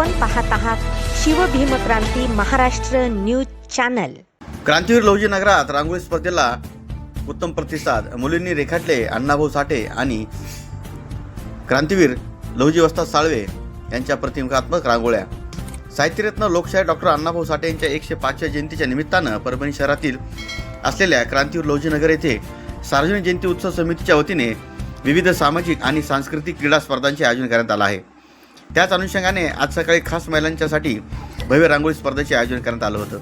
आपण पाहत आहात शिवभीमक्रांती महाराष्ट्र न्यूज चॅनल. क्रांतीवीर लौजी नगरात रांगोळी स्पर्धेला उत्तम प्रतिसाद. मुलींनी रेखाटले अण्णाभाऊ साठे आणि क्रांतीवीर लवजी वस्ताद साळवे यांच्या प्रतिकात्मक रांगोळ्या. साहित्यरत्न लोकशाही डॉक्टर अण्णाभाऊ साठे यांच्या एकशे पाचव्या जयंतीच्या निमित्तानं परभणी शहरातील असलेल्या क्रांतीवीर लवजी नगर येथे सार्वजनिक जयंती उत्सव समितीच्या वतीने विविध सामाजिक आणि सांस्कृतिक क्रीडा स्पर्धांचे आयोजन करण्यात आलं आहे. त्याच अनुषंगाने आज सकाळी खास महिलांच्यासाठी भव्य रांगोळी स्पर्धेचे आयोजन करण्यात आलं होतं.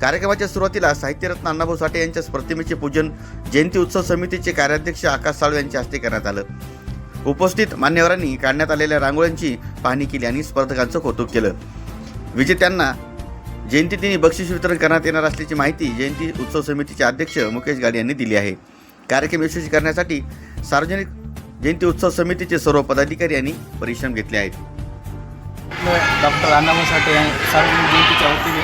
कार्यक्रमाच्या सुरुवातीला साहित्यरत्न अण्णाभाऊ साठे यांच्या प्रतिमेचे पूजन जयंती उत्सव समितीचे कार्याध्यक्ष आकाश साळवे यांच्या हस्ते करण्यात आलं. उपस्थित मान्यवरांनी काढण्यात आलेल्या रांगोळ्यांची पाहणी केली आणि स्पर्धकांचं कौतुक केलं. विजेत्यांना जयंतीदिनी बक्षीस वितरण करण्यात येणार असल्याची माहिती जयंती उत्सव समितीचे अध्यक्ष मुकेश गाडी यांनी दिली आहे. कार्यक्रम यशस्वी करण्यासाठी सार्वजनिक जयंती उत्सव समितीचे सर्व पदाधिकारी यांनी परिश्रम घेतले आहेत. डॉक्टर अण्णाभाऊ साठे यांनी सार्वजनिक जयंतीच्या वतीने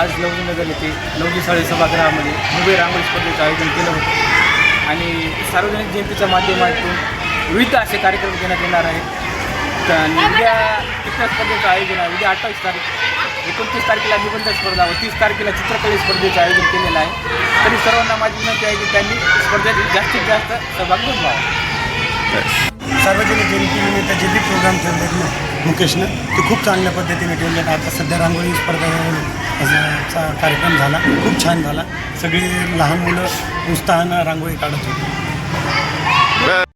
आज लवजीनगर येथे लवजी साळी सभागृहामध्ये मुंबई रांगोळी स्पर्धेचं आयोजन केलं होतं. आणि सार्वजनिक जयंतीच्या माध्यमातून विविध असे कार्यक्रम घेण्यात येणार आहेत. तर आणि उद्या चित्र स्पर्धेचं आयोजन आहे. उद्या अठ्ठावीस तारीख एकोणतीस तारखेला निबंध स्पर्धा व तीस तारखेला चित्रकले स्पर्धेचं आयोजन केलेलं आहे. तरी सर्वांना माझी विनंती आहे की त्यांनी स्पर्धेत जास्तीत जास्त सहभाग नोंदवावा. सार्वजनिक जयंतीनिमित्त जिल्हा प्रोग्राम ठेवले ना मुकेशनं. ते खूप चांगल्या पद्धतीने ठेवले. आता सध्या रांगोळी स्पर्धा चा कार्यक्रम झाला. खूप छान झाला. सगळी लहान मुलं उत्साहानं रांगोळी काढत होती.